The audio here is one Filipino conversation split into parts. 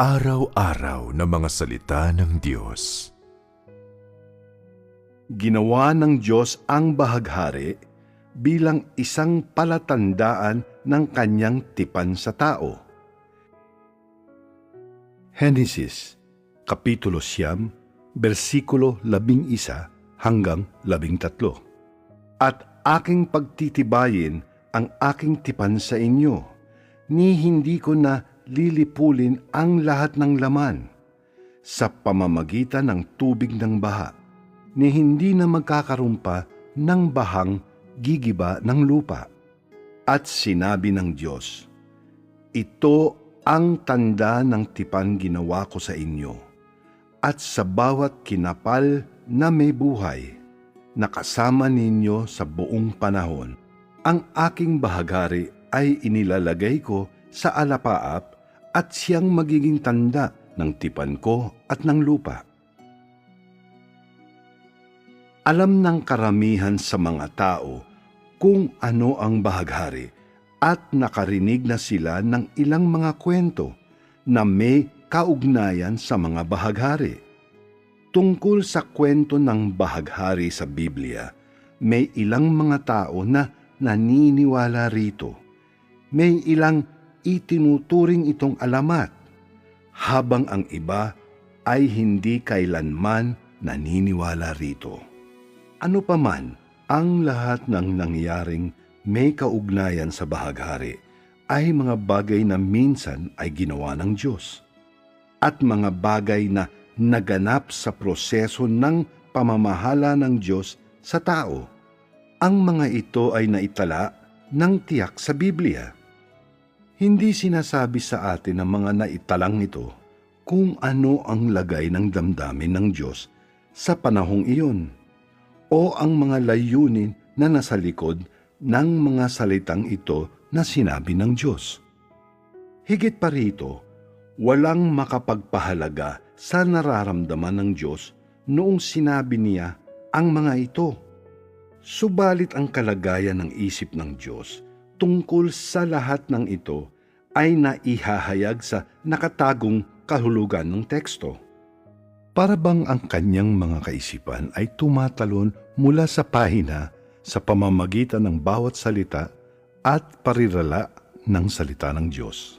Pang-araw-araw na mga salita ng Diyos. Ginawa ng Diyos ang bahaghari bilang isang palatandaan ng kanyang tipan sa tao. Genesis, Kapitulo Siyam, versikulo labing isa hanggang labing tatlo. At aking pagtitibayin ang aking tipan sa inyo, ni hindi ko na lilipulin ang lahat ng laman sa pamamagitan ng tubig ng baha, ni hindi na magkakarumpa ng bahang gigiba ng lupa. At sinabi ng Diyos, Ito ang tanda ng tipan ginawa ko sa inyo, at sa bawat kinapal na may buhay, nakasama ninyo sa buong panahon, ang aking bahagari ay inilalagay ko sa alapaap at siyang magiging tanda ng tipan ko at ng lupa. Alam ng karamihan sa mga tao kung ano ang bahaghari at nakarinig na sila ng ilang mga kwento na may kaugnayan sa mga bahaghari. Tungkol sa kwento ng bahaghari sa Biblia, may ilang mga tao na naniniwala rito. May ilang itinuturing itong alamat, habang ang iba ay hindi kailanman naniniwala rito. Ano pa man ang lahat ng nangyaring may kaugnayan sa bahaghari ay mga bagay na minsan ay ginawa ng Diyos at mga bagay na naganap sa proseso ng pamamahala ng Diyos sa tao. Ang mga ito ay naitala ng tiyak sa Biblia. Hindi sinasabi sa atin ng mga naitalang ito kung ano ang lagay ng damdamin ng Diyos sa panahong iyon o ang mga layunin na nasa likod ng mga salitang ito na sinabi ng Diyos. Higit pa rito, walang makapagpahalaga sa nararamdaman ng Diyos noong sinabi niya ang mga ito. Subalit ang kalagayan ng isip ng Diyos tungkol sa lahat ng ito ay naihahayag sa nakatagong kahulugan ng teksto. Para bang ang kanyang mga kaisipan ay tumatalon mula sa pahina sa pamamagitan ng bawat salita at parirala ng salita ng Diyos.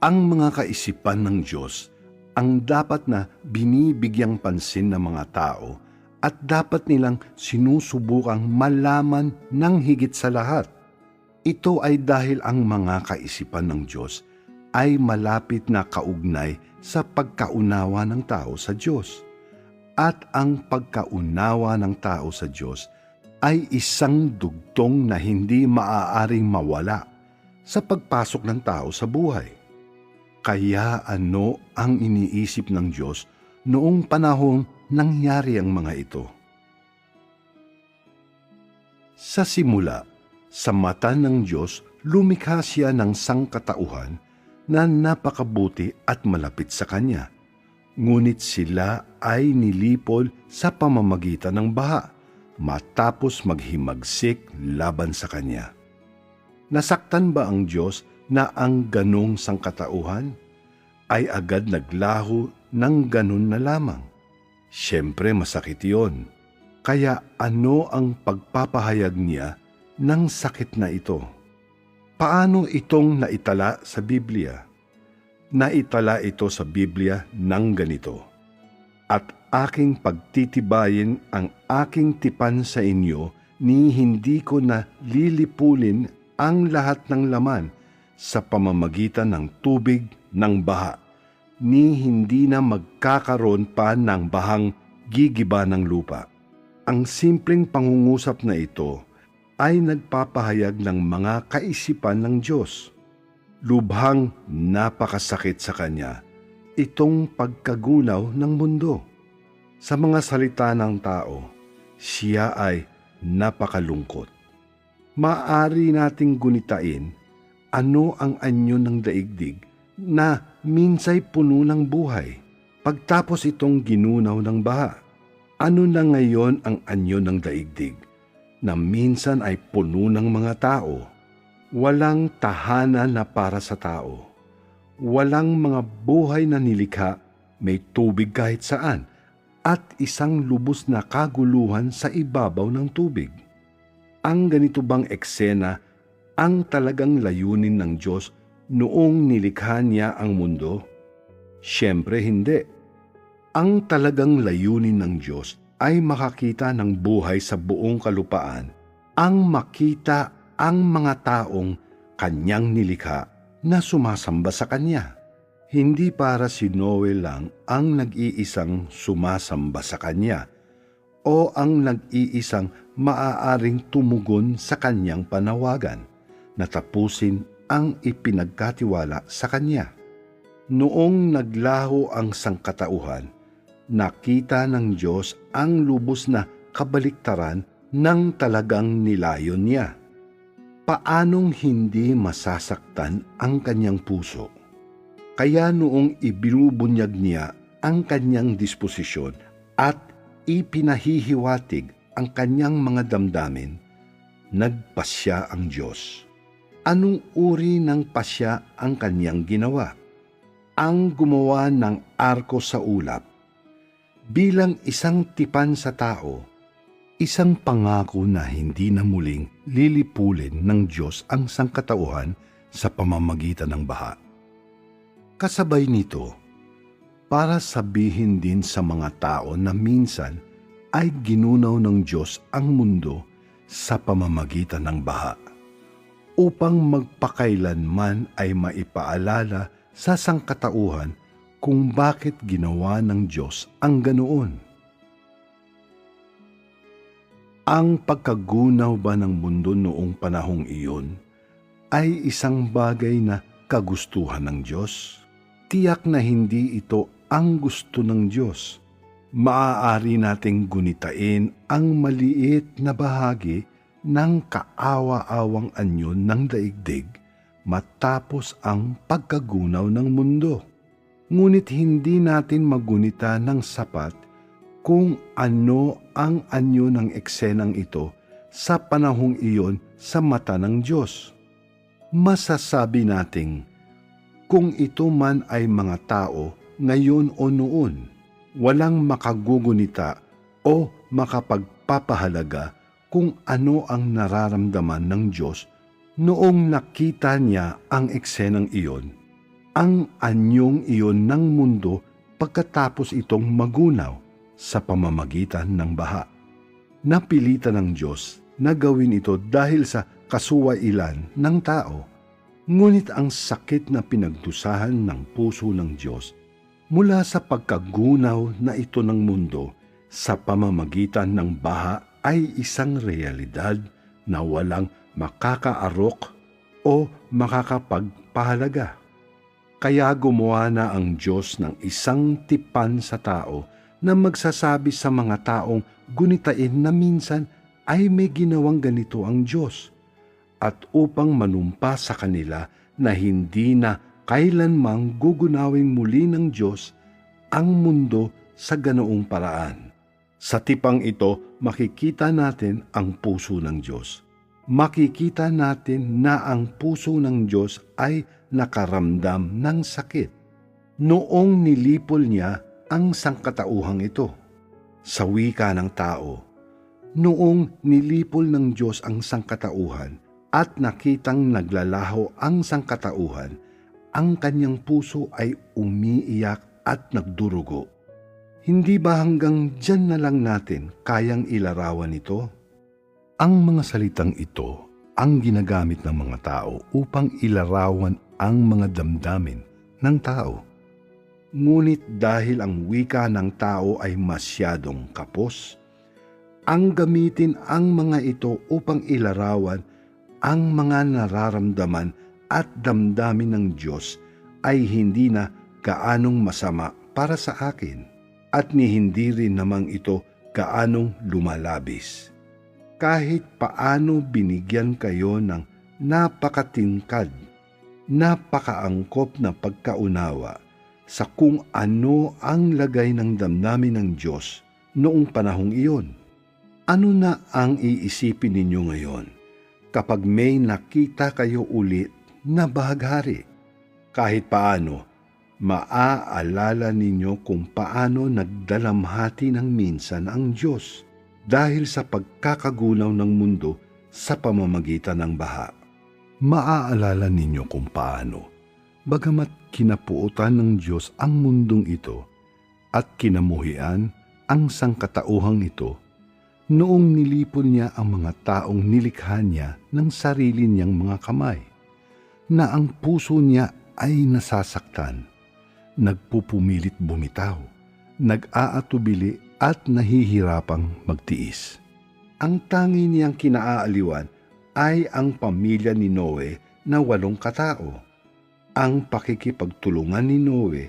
Ang mga kaisipan ng Diyos ang dapat na binibigyang pansin ng mga tao at dapat nilang sinusubukang malaman ng higit sa lahat. Ito ay dahil ang mga kaisipan ng Diyos ay malapit na kaugnay sa pagkaunawa ng tao sa Diyos. At ang pagkaunawa ng tao sa Diyos ay isang dugtong na hindi maaaring mawala sa pagpasok ng tao sa buhay. Kaya ano ang iniisip ng Diyos noong panahong nangyari ang mga ito. Sa simula, sa mata ng Diyos, lumikha siya ng sangkatauhan na napakabuti at malapit sa Kanya. Ngunit sila ay nilipol sa pamamagitan ng baha matapos maghimagsik laban sa Kanya. Nasaktan ba ang Diyos na ang ganong sangkatauhan ay agad naglaho ng ganon na lamang? Siyempre masakit yon. Kaya ano ang pagpapahayag niya ng sakit na ito? Paano itong naitala sa Biblia? Naitala ito sa Biblia ng ganito. At aking pagtitibayin ang aking tipan sa inyo ni hindi ko na lilipulin ang lahat ng laman sa pamamagitan ng tubig ng baha ni hindi na magkakaroon pa ng bahang gigiba ng lupa. Ang simpleng pangungusap na ito ay nagpapahayag ng mga kaisipan ng Diyos. Lubhang napakasakit sa Kanya itong pagkagunaw ng mundo. Sa mga salita ng tao, siya ay napakalungkot. Maari nating gunitain ano ang anyo ng daigdig na minsay puno ng buhay. Pagtapos itong ginunaw ng baha, ano na ngayon ang anyo ng daigdig na minsan ay puno ng mga tao? Walang tahanan na para sa tao. walang mga buhay na nilikha, may tubig kahit saan, at isang lubos na kaguluhan sa ibabaw ng tubig. Ang ganito bang eksena ang talagang layunin ng Diyos noong nilikha niya ang mundo? Siyempre hindi. Ang talagang layunin ng Diyos ay makakita ng buhay sa buong kalupaan, ang makita ang mga taong kanyang nilikha na sumasamba sa kanya. Hindi para si Noe lang ang nag-iisang sumasamba sa kanya o ang nag-iisang maaaring tumugon sa kanyang panawagan na tapusin ang ipinagkatiwala sa kanya. Noong naglaho ang sangkatauhan, nakita ng Diyos ang lubos na kabaliktaran ng talagang nilayon niya. Paanong hindi masasaktan ang kanyang puso? Kaya noong ibinubunyag niya ang kanyang disposisyon at ipinahihiwatig ang kanyang mga damdamin, nagpasya ang Diyos. Anong uri ng pasya ang kanyang ginawa? Ang gumawa ng arko sa ulap. Bilang isang tipan sa tao, isang pangako na hindi na muling lilipulin ng Diyos ang sangkatauhan sa pamamagitan ng baha. Kasabay nito, para sabihin din sa mga tao na minsan ay ginunaw ng Diyos ang mundo sa pamamagitan ng baha, upang magpakailanman ay maipaalala sa sangkatauhan kung bakit ginawa ng Diyos ang ganoon. Ang pagkagunaw ba ng mundo noong panahong iyon ay isang bagay na kagustuhan ng Diyos? tiyak na hindi ito ang gusto ng Diyos. Maaari nating gunitain ang maliit na bahagi ng kaawa-awang anyon ng daigdig matapos ang pagkagunaw ng mundo. Ngunit hindi natin magunita ng sapat kung ano ang anyo ng eksenang ito sa panahong iyon sa mata ng Diyos. Masasabi nating kung ito man ay mga tao ngayon o noon, walang makagugunita o makapagpapahalaga kung ano ang nararamdaman ng Diyos noong nakita niya ang eksenang iyon, ang anyong iyon ng mundo pagkatapos itong magunaw sa pamamagitan ng baha. Napilitan ng Diyos na gawin ito dahil sa kasuwailan ng tao Ngunit ang sakit na pinagdusahan ng puso ng Diyos mula sa pagkagunaw na ito ng mundo sa pamamagitan ng baha ay isang realidad na walang makakaarok o makakapagpahalaga. Kaya gumawa na ang Diyos ng isang tipan sa tao na magsasabi sa mga taong gunitain na minsan ay may ginawang ganito ang Diyos at upang manumpa sa kanila na hindi na kailanmang gugunawin muli ng Diyos ang mundo sa ganoong paraan. Sa tipang ito, makikita natin ang puso ng Diyos. Makikita natin na ang puso ng Diyos ay nakaramdam ng sakit. Noong nilipol niya ang sangkatauhang ito. Sa wika ng tao, noong nilipol ng Diyos ang sangkatauhan, at nakitang naglalaho ang sangkatauhan, ang kanyang puso ay umiiyak at nagdurugo. Hindi ba hanggang dyan na lang natin kayang ilarawan ito? Ang mga salitang ito ang ginagamit ng mga tao upang ilarawan ang mga damdamin ng tao. Ngunit dahil ang wika ng tao ay masyadong kapos, ang gamitin ang mga ito upang ilarawan ang mga nararamdaman at damdamin ng Diyos ay hindi na kaanong masama para sa akin at ni hindi rin namang ito kaanong lumalabis. Kahit paano binigyan kayo ng napakatingkad, napakaangkop na pagkaunawa sa kung ano ang lagay ng damdamin ng Diyos noong panahong iyon. Ano na ang iisipin ninyo ngayon? kapag may nakita kayo ulit na bahaghari. Kahit paano, maaalala ninyo kung paano nagdalamhati ng minsan ang Diyos dahil sa pagkakagunaw ng mundo sa pamamagitan ng baha. Maaalala ninyo kung paano, bagamat kinapuutan ng Diyos ang mundong ito at kinamuhian ang sangkatauhang ito, noong nilipon niya ang mga taong nilikha niya ng sarili niyang mga kamay, na ang puso niya ay nasasaktan, nagpupumilit bumitaw, nag-aatubili at nahihirapang magtiis. Ang tangi niyang kinaaaliwan ay ang pamilya ni Noe na walong katao. Ang pakikipagtulungan ni Noe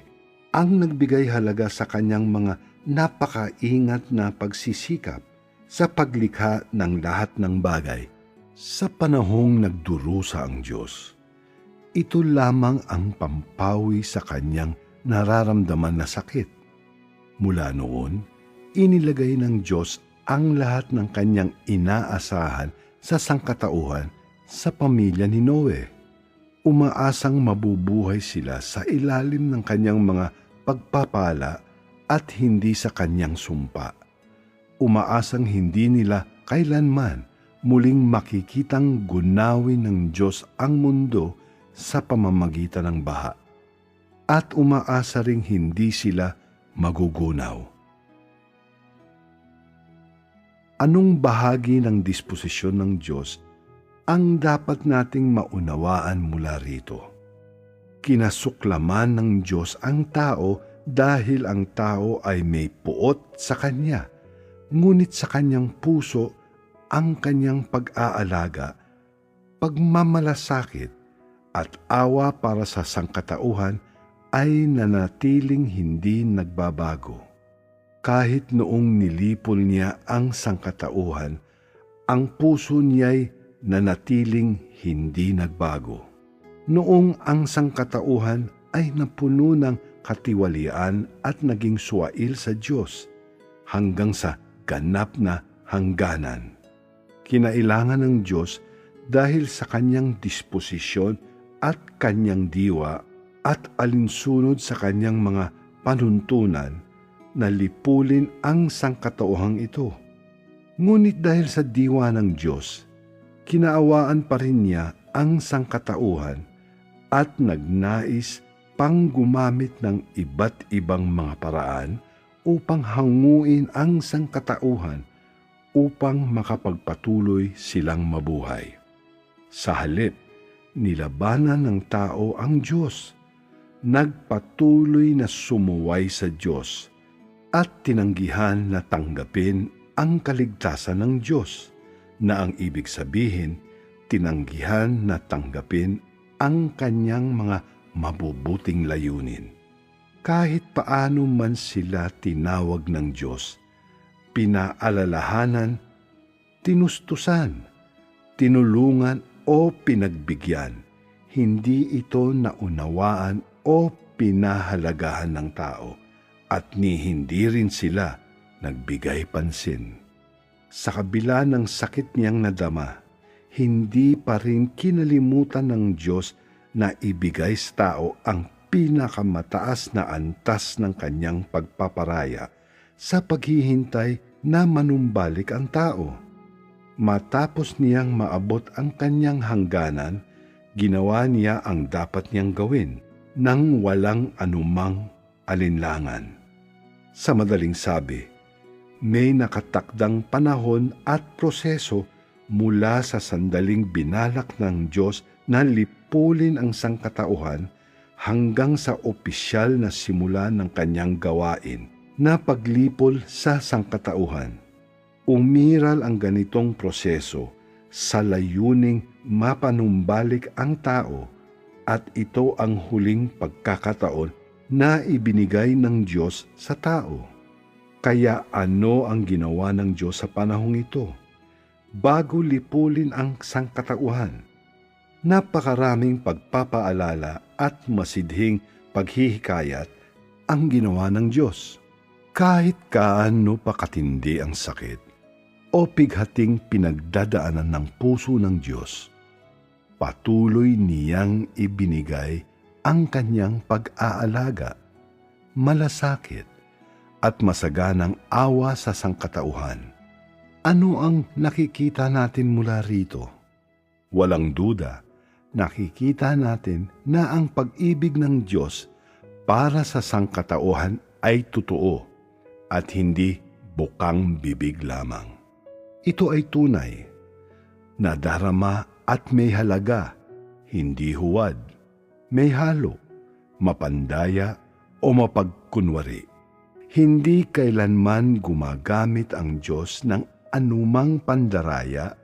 ang nagbigay halaga sa kanyang mga napakaingat na pagsisikap sa paglikha ng lahat ng bagay sa panahong nagdurusa ang Diyos. Ito lamang ang pampawi sa kanyang nararamdaman na sakit. Mula noon, inilagay ng Diyos ang lahat ng kanyang inaasahan sa sangkatauhan sa pamilya ni Noe. Umaasang mabubuhay sila sa ilalim ng kanyang mga pagpapala at hindi sa kanyang sumpa. Umaasang hindi nila kailanman muling makikitang gunawin ng Diyos ang mundo sa pamamagitan ng baha. At umaasa ring hindi sila magugunaw. Anong bahagi ng disposisyon ng Diyos ang dapat nating maunawaan mula rito? Kinasuklaman ng Diyos ang tao dahil ang tao ay may puot sa Kanya, ngunit sa Kanyang puso ang Kanyang pag-aalaga, pagmamalasakit at awa para sa sangkatauhan ay nanatiling hindi nagbabago. Kahit noong nilipol niya ang sangkatauhan, ang puso niya'y nanatiling hindi nagbago. Noong ang sangkatauhan ay napuno ng katiwalian at naging suwail sa Diyos hanggang sa ganap na hangganan. Kinailangan ng Diyos dahil sa kanyang disposisyon at kanyang diwa at alinsunod sa kanyang mga panuntunan na lipulin ang sangkatauhang ito. Ngunit dahil sa diwa ng Diyos, kinaawaan pa rin niya ang sangkatauhan at nagnais pang gumamit ng iba't ibang mga paraan upang hanguin ang sangkatauhan upang makapagpatuloy silang mabuhay. Sa halip, nilabanan ng tao ang Diyos. Nagpatuloy na sumuway sa Diyos at tinanggihan na tanggapin ang kaligtasan ng Diyos na ang ibig sabihin, tinanggihan na tanggapin ang kanyang mga mabubuting layunin. Kahit paano man sila tinawag ng Diyos, pinaalalahanan, tinustusan, tinulungan o pinagbigyan, hindi ito naunawaan o pinahalagahan ng tao at ni hindi rin sila nagbigay pansin. Sa kabila ng sakit niyang nadama, hindi pa rin kinalimutan ng Diyos na ibigay sa tao ang pinakamataas na antas ng kanyang pagpaparaya sa paghihintay na manumbalik ang tao. Matapos niyang maabot ang kanyang hangganan, ginawa niya ang dapat niyang gawin nang walang anumang alinlangan. Sa madaling sabi, may nakatakdang panahon at proseso mula sa sandaling binalak ng Diyos na lipulin ang sangkatauhan hanggang sa opisyal na simula ng kanyang gawain na paglipol sa sangkatauhan. Umiral ang ganitong proseso sa layuning mapanumbalik ang tao at ito ang huling pagkakataon na ibinigay ng Diyos sa tao. Kaya ano ang ginawa ng Diyos sa panahong ito? Bago lipulin ang sangkatauhan, napakaraming pagpapaalala at masidhing paghihikayat ang ginawa ng Diyos. Kahit kaano pa katindi ang sakit o pighating pinagdadaanan ng puso ng Diyos, patuloy niyang ibinigay ang kanyang pag-aalaga, malasakit, at masaganang awa sa sangkatauhan. Ano ang nakikita natin mula rito? Walang duda, nakikita natin na ang pag-ibig ng Diyos para sa sangkatauhan ay totoo at hindi bukang bibig lamang. Ito ay tunay, na darama at may halaga, hindi huwad, may halo, mapandaya o mapagkunwari. Hindi kailanman gumagamit ang Diyos ng anumang pandaraya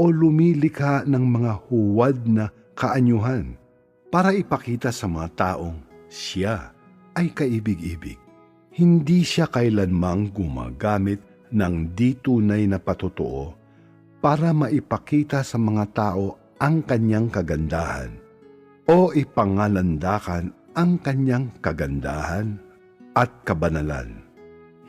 o lumilikha ng mga huwad na kaanyuhan para ipakita sa mga taong siya ay kaibig-ibig. Hindi siya kailanmang gumagamit ng di tunay na patotoo para maipakita sa mga tao ang kanyang kagandahan o ipangalandakan ang kanyang kagandahan at kabanalan.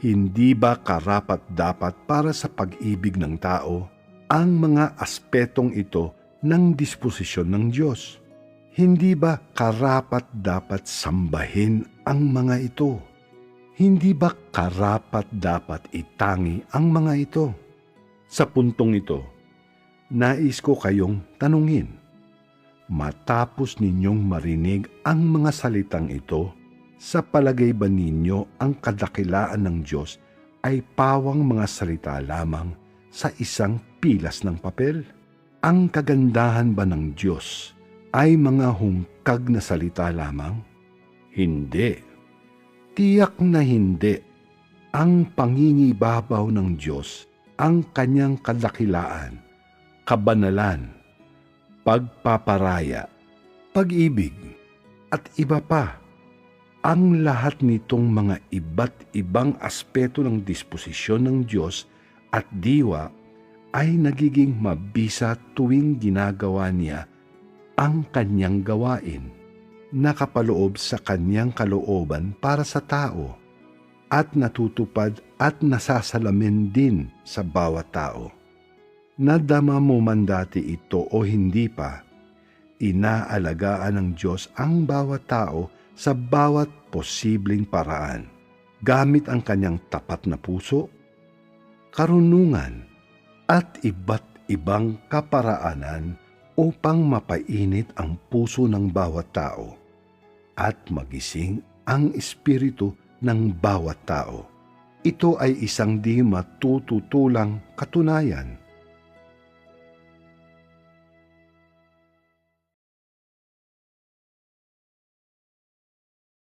Hindi ba karapat dapat para sa pag-ibig ng tao ang mga aspetong ito ng disposisyon ng Diyos? Hindi ba karapat dapat sambahin ang mga ito? Hindi ba karapat dapat itangi ang mga ito? Sa puntong ito, nais ko kayong tanungin. Matapos ninyong marinig ang mga salitang ito, sa palagay ba ninyo ang kadakilaan ng Diyos ay pawang mga salita lamang sa isang pilas ng papel? Ang kagandahan ba ng Diyos ay mga hungkag na salita lamang? Hindi. Tiyak na hindi. Ang pangingibabaw ng Diyos, ang kanyang kadakilaan, kabanalan, pagpaparaya, pag-ibig, at iba pa. Ang lahat nitong mga iba't ibang aspeto ng disposisyon ng Diyos at diwa ay nagiging mabisa tuwing ginagawa niya ang kanyang gawain, nakapaloob sa kanyang kalooban para sa tao, at natutupad at nasasalamin din sa bawat tao. Nadama mo man dati ito o hindi pa, inaalagaan ng Diyos ang bawat tao sa bawat posibleng paraan, gamit ang kanyang tapat na puso, karunungan, at iba't ibang kaparaanan upang mapainit ang puso ng bawat tao at magising ang espiritu ng bawat tao. Ito ay isang di matututulang katunayan